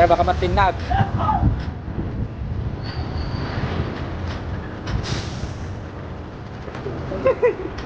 Kaya baka matinag.